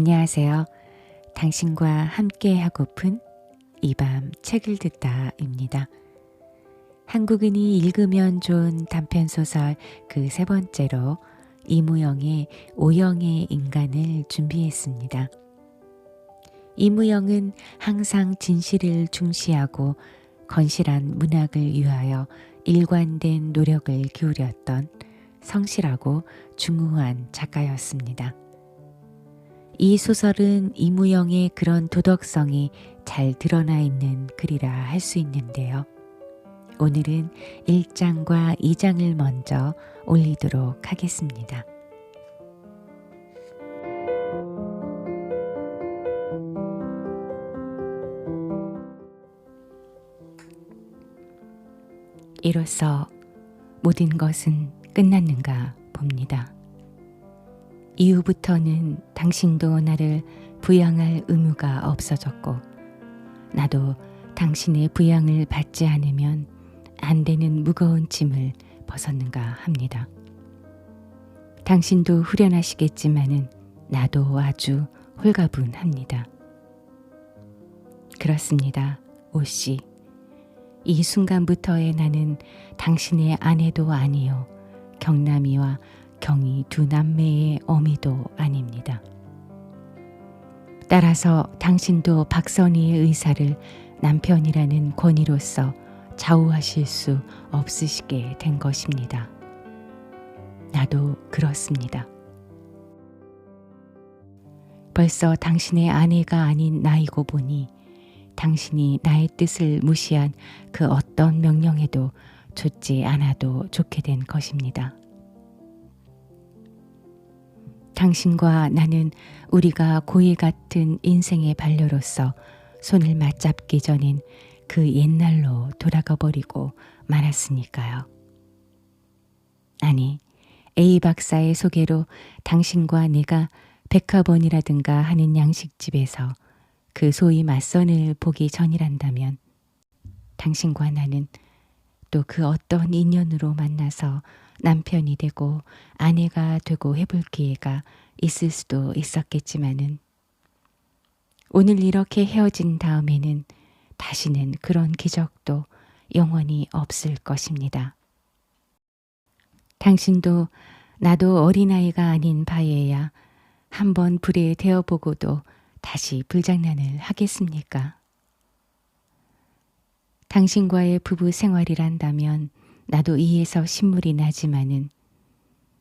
안녕하세요. 당신과 함께 하고픈 이 밤 책을 듣다입니다. 한국인이 읽으면 좋은 단편 소설 그 세 번째로 이무영의 오영의 인간을 준비했습니다. 이무영은 항상 진실을 중시하고 건실한 문학을 위하여 일관된 노력을 기울였던 성실하고 중후한 작가였습니다. 이 소설은 이무영의 그런 도덕성이 잘 드러나 있는 글이라 할 수 있는데요. 오늘은 1장과 2장을 먼저 올리도록 하겠습니다. 이로써 모든 것은 끝났는가 봅니다. 이후부터는 당신도 나를 부양할 의무가 없어졌고, 나도 당신의 부양을 받지 않으면 안 되는 무거운 짐을 벗었는가 합니다. 당신도 후련하시겠지만은 나도 아주 홀가분합니다. 그렇습니다, 오 씨. 이 순간부터의 나는 당신의 아내도 아니요, 경남이와 경이 두 남매의 어미도 아닙니다. 따라서 당신도 박선희의 의사를 남편이라는 권위로서 좌우하실 수 없으시게 된 것입니다. 나도 그렇습니다. 벌써 당신의 아내가 아닌 나이고 보니 당신이 나의 뜻을 무시한 그 어떤 명령에도 좋지 않아도 좋게 된 것입니다. 당신과 나는 우리가 고이 같은 인생의 반려로서 손을 맞잡기 전인 그 옛날로 돌아가 버리고 말았으니까요. 아니, A 박사의 소개로 당신과 내가 백화번이라든가 하는 양식집에서 그 소위 맞선을 보기 전이란다면 당신과 나는 또 그 어떤 인연으로 만나서 남편이 되고 아내가 되고 해볼 기회가 있을 수도 있었겠지만은 오늘 이렇게 헤어진 다음에는 다시는 그런 기적도 영원히 없을 것입니다. 당신도 나도 어린아이가 아닌 바에야 한 번 불에 대어보고도 다시 불장난을 하겠습니까? 당신과의 부부 생활이란다면 나도 이에서 신물이 나지만은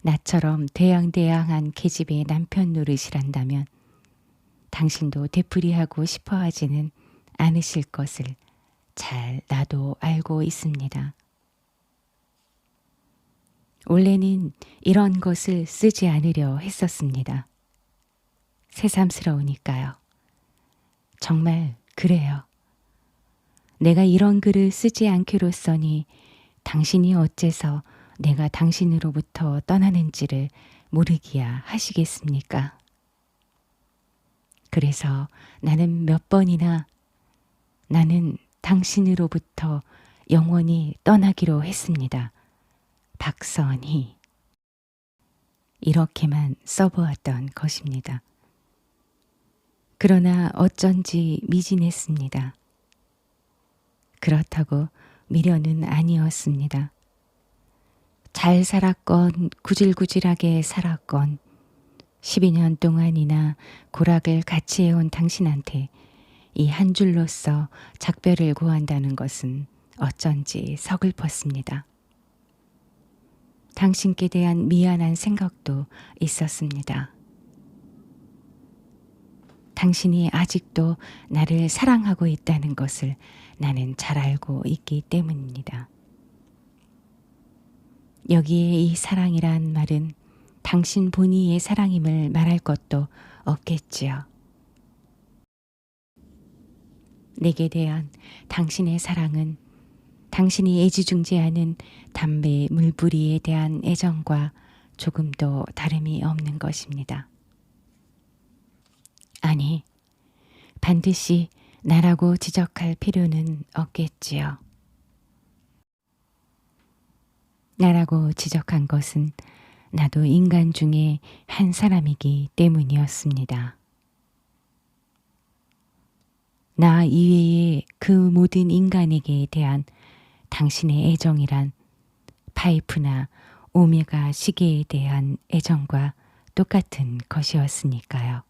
나처럼 대양대양한 계집의 남편 노릇이란다면 당신도 되풀이하고 싶어 하지는 않으실 것을 잘 나도 알고 있습니다. 원래는 이런 것을 쓰지 않으려 했었습니다. 새삼스러우니까요. 정말 그래요. 내가 이런 글을 쓰지 않기로 써니 당신이 어째서 내가 당신으로부터 떠나는지를 모르기야 하시겠습니까? 그래서 나는 몇 번이나 나는 당신으로부터 영원히 떠나기로 했습니다. 박선희. 이렇게만 써보았던 것입니다. 그러나 어쩐지 미진했습니다. 그렇다고 미련은 아니었습니다. 잘 살았건 구질구질하게 살았건 12년 동안이나 고락을 같이 해온 당신한테 이 한 줄로서 작별을 구한다는 것은 어쩐지 서글펐습니다. 당신께 대한 미안한 생각도 있었습니다. 당신이 아직도 나를 사랑하고 있다는 것을 나는 잘 알고 있기 때문입니다. 여기에 이 사랑이란 말은 당신 본의의 사랑임을 말할 것도 없겠지요. 내게 대한 당신의 사랑은 당신이 애지중지하는 담배 물뿌리에 대한 애정과 조금도 다름이 없는 것입니다. 아니, 반드시 나라고 지적할 필요는 없겠지요. 나라고 지적한 것은 나도 인간 중에 한 사람이기 때문이었습니다. 나 이외의 그 모든 인간에게 대한 당신의 애정이란 파이프나 오메가 시계에 대한 애정과 똑같은 것이었으니까요.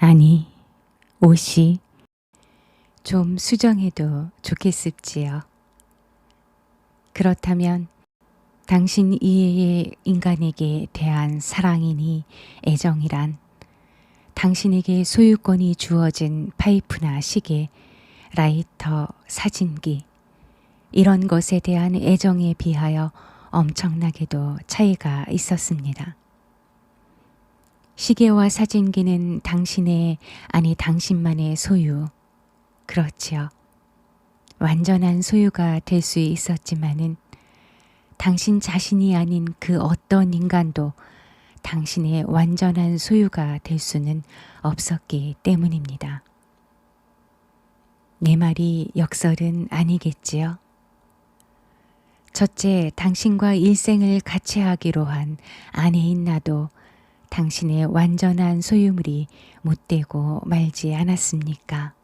아니, 옷이 좀 수정해도 좋겠습지요. 그렇다면 당신 이외의 인간에게 대한 사랑이니 애정이란 당신에게 소유권이 주어진 파이프나 시계, 라이터, 사진기, 이런 것에 대한 애정에 비하여 엄청나게도 차이가 있었습니다. 시계와 사진기는 당신의, 아니 당신만의 소유, 그렇지요. 완전한 소유가 될 수 있었지만은 당신 자신이 아닌 그 어떤 인간도 당신의 완전한 소유가 될 수는 없었기 때문입니다. 내 말이 역설은 아니겠지요? 첫째, 당신과 일생을 같이 하기로 한 아내인 나도 당신의 완전한 소유물이 못되고 말지 않았습니까?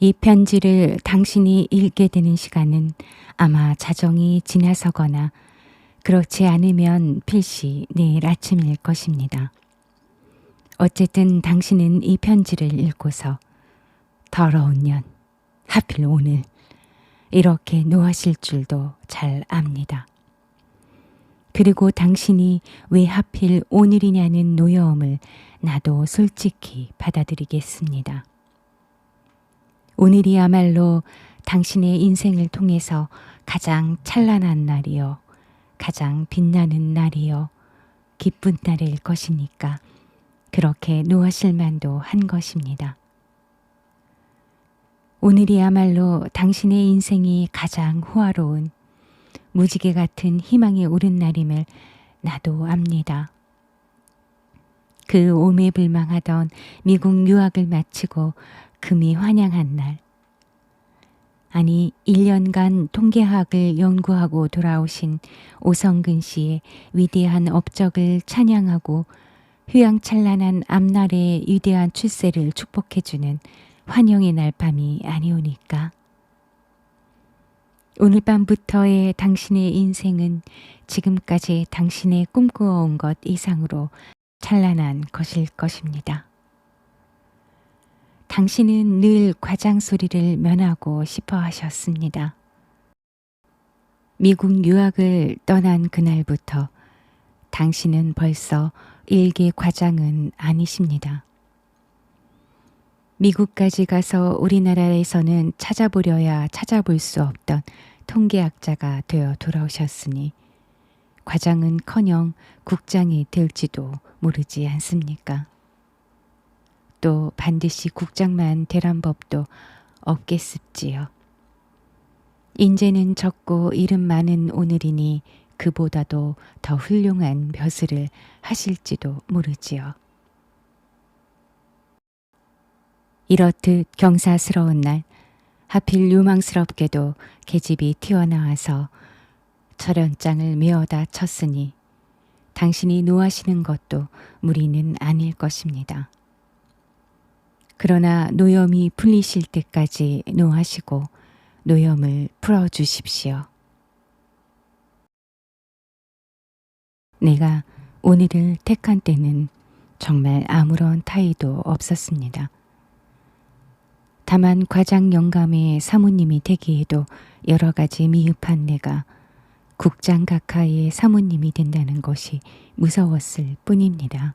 이 편지를 당신이 읽게 되는 시간은 아마 자정이 지나서거나 그렇지 않으면 필시 내일 아침일 것입니다. 어쨌든 당신은 이 편지를 읽고서 더러운 년, 하필 오늘 이렇게 노하실 줄도 잘 압니다. 그리고 당신이 왜 하필 오늘이냐는 노여움을 나도 솔직히 받아들이겠습니다. 오늘이야말로 당신의 인생을 통해서 가장 찬란한 날이요. 가장 빛나는 날이요. 기쁜 날일 것이니까 그렇게 노하실 만도 한 것입니다. 오늘이야말로 당신의 인생이 가장 호화로운 무지개 같은 희망이 오른 날임을 나도 압니다. 그 오매불망하던 미국 유학을 마치고 금이 환영한 날. 아니 1년간 통계학을 연구하고 돌아오신 오성근 씨의 위대한 업적을 찬양하고 휘황찬란한 앞날의 위대한 출세를 축복해주는 환영의 날 밤이 아니오니까. 오늘 밤부터의 당신의 인생은 지금까지 당신의 꿈꾸어온 것 이상으로 찬란한 것일 것입니다. 당신은 늘 과장 소리를 면하고 싶어 하셨습니다. 미국 유학을 떠난 그날부터 당신은 벌써 일개 과장은 아니십니다. 미국까지 가서 우리나라에서는 찾아보려야 찾아볼 수 없던 통계학자가 되어 돌아오셨으니 과장은 커녕 국장이 될지도 모르지 않습니까? 또 반드시 국장만 되란 법도 없겠습지요. 인재는 적고 이름 많은 오늘이니 그보다도 더 훌륭한 벼슬을 하실지도 모르지요. 이렇듯 경사스러운 날 하필 유망스럽게도 계집이 튀어나와서 철연장을 메어다 쳤으니 당신이 노하시는 것도 무리는 아닐 것입니다. 그러나 노염이 풀리실 때까지 노하시고 노염을 풀어주십시오. 내가 오늘을 택한 때는 정말 아무런 타의도 없었습니다. 다만 과장 영감의 사모님이 되기에도 여러 가지 미흡한 내가 국장 각하의 사모님이 된다는 것이 무서웠을 뿐입니다.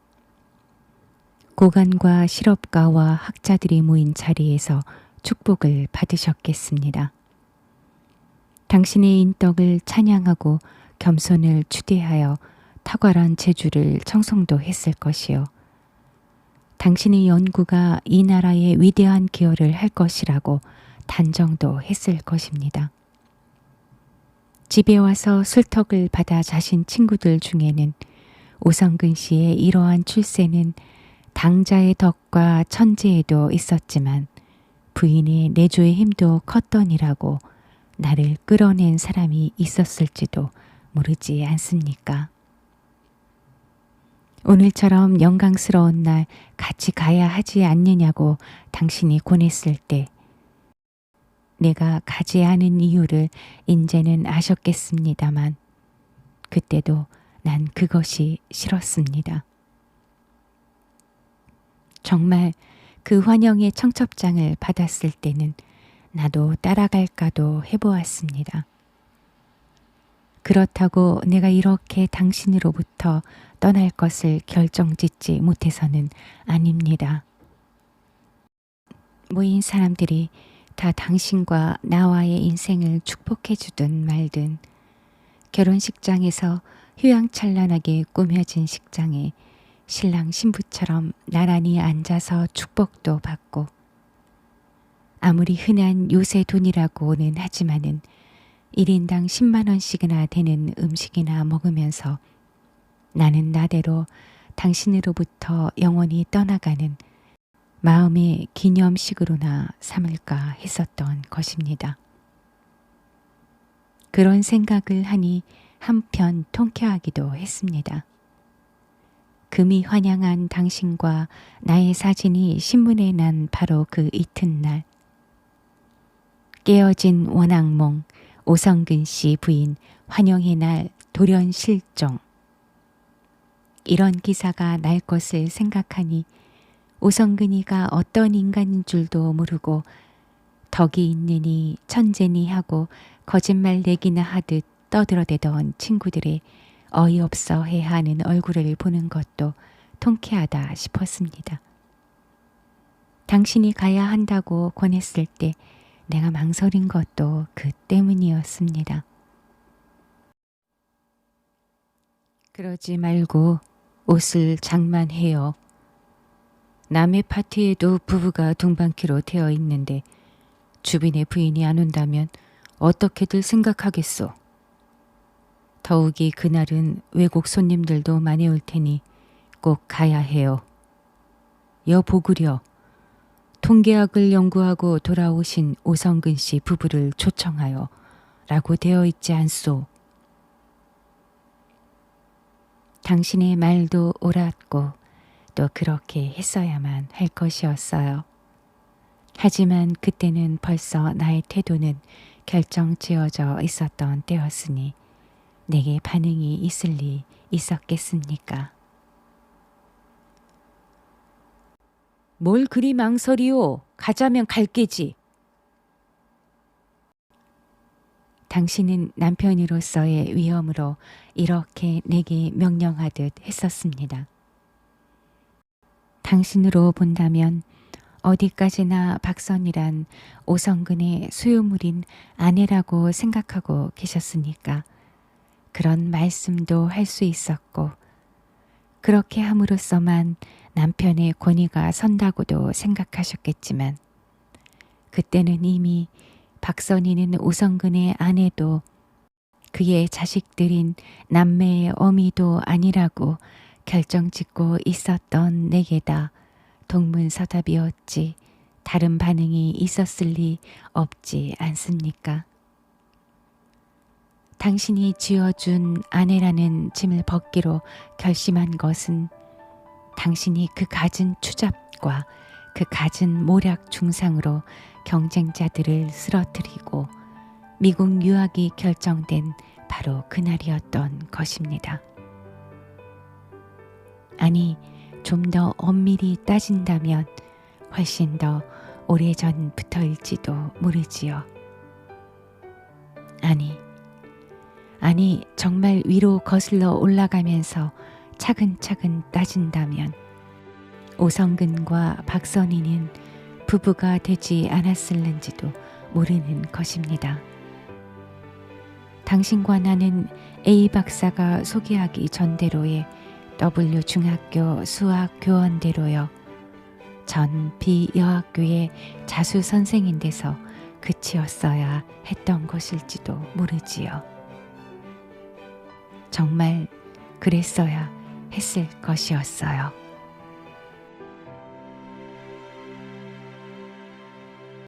고관과 실업가와 학자들이 모인 자리에서 축복을 받으셨겠습니다. 당신의 인덕을 찬양하고 겸손을 추대하여 탁월한 재주를 청성도 했을 것이요. 당신의 연구가 이 나라의 위대한 기여를 할 것이라고 단정도 했을 것입니다. 집에 와서 술턱을 받아 자신 친구들 중에는 오성근 씨의 이러한 출세는 당자의 덕과 천재에도 있었지만 부인의 내조의 힘도 컸더니라고 나를 끌어낸 사람이 있었을지도 모르지 않습니까? 오늘처럼 영광스러운 날 같이 가야 하지 않느냐고 당신이 권했을 때 내가 가지 않은 이유를 인제는 아셨겠습니다만 그때도 난 그것이 싫었습니다. 정말 그 환영의 청첩장을 받았을 때는 나도 따라갈까도 해보았습니다. 그렇다고 내가 이렇게 당신으로부터 떠날 것을 결정짓지 못해서는 아닙니다. 모인 사람들이 다 당신과 나와의 인생을 축복해 주든 말든 결혼식장에서 휴양찬란하게 꾸며진 식장에 신랑 신부처럼 나란히 앉아서 축복도 받고 아무리 흔한 요새 돈이라고는 하지만은 1인당 10만 원씩이나 되는 음식이나 먹으면서 나는 나대로 당신으로부터 영원히 떠나가는 마음의 기념식으로나 삼을까 했었던 것입니다. 그런 생각을 하니 한편 통쾌하기도 했습니다. 금이 환영한 당신과 나의 사진이 신문에 난 바로 그 이튿날 깨어진 원앙몽 오성근 씨 부인 환영의 날 돌연 실종 이런 기사가 날 것을 생각하니 오성근이가 어떤 인간인 줄도 모르고 덕이 있느니 천재니 하고 거짓말 내기나 하듯 떠들어대던 친구들의 어이없어 해야 하는 얼굴을 보는 것도 통쾌하다 싶었습니다. 당신이 가야 한다고 권했을 때 내가 망설인 것도 그 때문이었습니다. 그러지 말고 옷을 장만해요. 남의 파티에도 부부가 동반키로 되어 있는데 주빈의 부인이 안 온다면 어떻게들 생각하겠소? 더욱이 그날은 외국 손님들도 많이 올 테니 꼭 가야 해요. 여보구려 통계학을 연구하고 돌아오신 오성근 씨 부부를 초청하여 라고 되어 있지 않소. 당신의 말도 옳았고 또 그렇게 했어야만 할 것이었어요. 하지만 그때는 벌써 나의 태도는 결정 지어져 있었던 때였으니 내게 반응이 있을 리 있었겠습니까? 뭘 그리 망설이오? 가자면 갈게지. 당신은 남편으로서의 위험으로 이렇게 내게 명령하듯 했었습니다. 당신으로 본다면 어디까지나 박선이란 오성근의 소유물인 아내라고 생각하고 계셨으니까 그런 말씀도 할 수 있었고 그렇게 함으로써만 남편의 권위가 선다고도 생각하셨겠지만 그때는 이미 박선희는 오성근의 아내도 그의 자식들인 남매의 어미도 아니라고 결정짓고 있었던 내게다 동문서답이었지 다른 반응이 있었을 리 없지 않습니까? 당신이 지어준 아내라는 짐을 벗기로 결심한 것은 당신이 그 갖은 추잡과 그 갖은 모략 중상으로 경쟁자들을 쓰러뜨리고 미국 유학이 결정된 바로 그날이었던 것입니다. 아니, 좀 더 엄밀히 따진다면 훨씬 더 오래전부터일지도 모르지요. 아니, 아니, 정말 위로 거슬러 올라가면서 차근차근 따진다면 오성근과 박선희는 부부가 되지 않았을는지도 모르는 것입니다. 당신과 나는 A 박사가 소개하기 전대로의 W 중학교 수학 교원대로요. 전 B 여학교의 자수 선생인 데서 그치었어야 했던 것일지도 모르지요. 정말 그랬어야 했을 것이었어요.